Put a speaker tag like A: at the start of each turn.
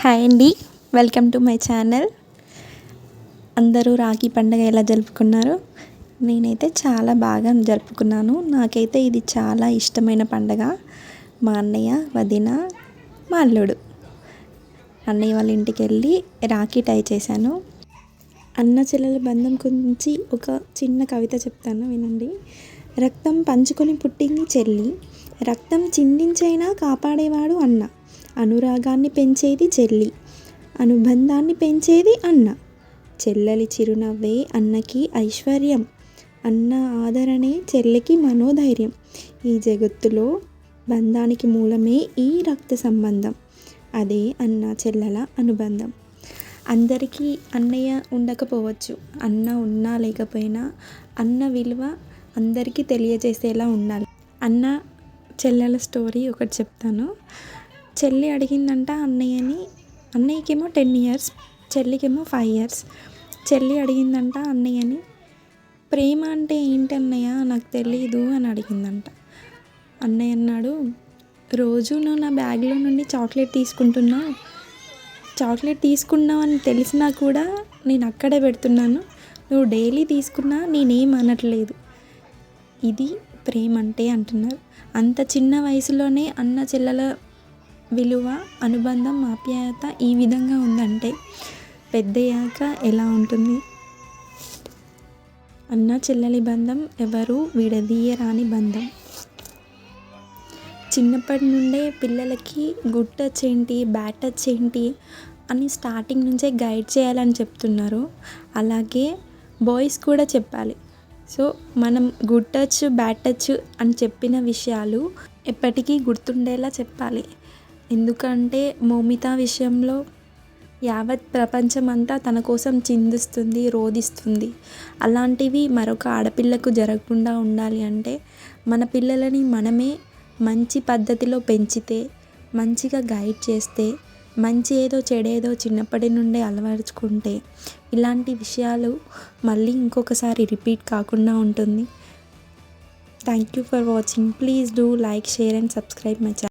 A: Hi అండి. Welcome to my channel. అందరూ రాఖీ పండుగ ఎలా జరుపుకున్నారు? నేనైతే చాలా బాగా జరుపుకున్నాను. నాకైతే ఇది చాలా ఇష్టమైన పండగ. మా అన్నయ్య వదిన మా అల్లుడు. అన్నయ్య వాళ్ళ ఇంటికి వెళ్ళి రాఖీ టై చేశాను. అన్న చెల్లెల బంధం గురించి ఒక చిన్న కవిత చెప్తాను వినండి. రక్తం పంచుకొని పుట్టింది చెల్లి. రక్తం చిందించైనా కాపాడేవాడు అన్న. అనురాగాన్ని పెంచేది చెల్లి అనుబంధాన్ని పెంచేది అన్న. చెల్లెలి చిరునవ్వే అన్నకి ఐశ్వర్యం అన్న ఆదరణే చెల్లికి మనోధైర్యం. ఈ జగత్తులో బంధానికి మూలమే ఈ రక్త సంబంధం. అదే అన్న చెల్లెల అనుబంధం. అందరికీ అన్నయ్య ఉండకపోవచ్చు అన్న ఉన్నా లేకపోయినా అన్న విలువ అందరికీ తెలియజేసేలా ఉండాలి. అన్న చెల్లెల స్టోరీ ఒకటి చెప్తాను. చెల్లి అడిగిందంట అన్నయ్యని. అన్నయ్యకేమో టెన్ ఇయర్స్ చెల్లికేమో ఫైవ్ ఇయర్స్. చెల్లి అడిగిందంట అన్నయ్యని ప్రేమ అంటే ఏంటి అన్నయ్య? నాకు తెలీదు అని అడిగిందంట. అన్నయ్య అన్నాడు రోజు నువ్వు నా బ్యాగ్లో నుండి చాక్లెట్ తీసుకుంటున్నా? చాక్లెట్ తీసుకున్నావు అని తెలిసినా కూడా నేను అక్కడే పెడుతున్నాను. నువ్వు డైలీ తీసుకున్నా నేనేం అనట్లేదు. ఇది ప్రేమ అంటే అంటున్నారు. అంత చిన్న వయసులోనే అన్న చెల్లెల విలువ అనుబంధం ఆప్యాయత ఈ విధంగా ఉందంటే పెద్దయ్యాక ఎలా ఉంటుంది? అన్న చెల్లెలి బంధం ఎవరు విడదీయరాని బంధం. చిన్నప్పటి నుండే పిల్లలకి గుడ్ టచ్ ఏంటి బ్యాడ్ టచ్ ఏంటి అని స్టార్టింగ్ నుంచే గైడ్ చేయాలని చెప్తున్నారు. అలాగే బాయ్స్ కూడా చెప్పాలి. సో మనం గుడ్ టచ్ బ్యాడ్ టచ్ అని చెప్పిన విషయాలు ఎప్పటికీ గుర్తుండేలా చెప్పాలి. ఎందుకంటే మౌమిత విషయంలో యావత్ ప్రపంచం అంతా తన కోసం చిందిస్తుంది రోధిస్తుంది. అలాంటివి మరొక ఆడపిల్లకు జరగకుండా ఉండాలి అంటే మన పిల్లలని మనమే మంచి పద్ధతిలో పెంచితే మంచిగా గైడ్ చేస్తే మంచి ఏదో చెడేదో చిన్నప్పటి నుండే అలవరుచుకుంటే ఇలాంటి విషయాలు మళ్ళీ ఇంకొకసారి రిపీట్ కాకుండా ఉంటుంది. Thank you for watching please do like share and subscribe my channel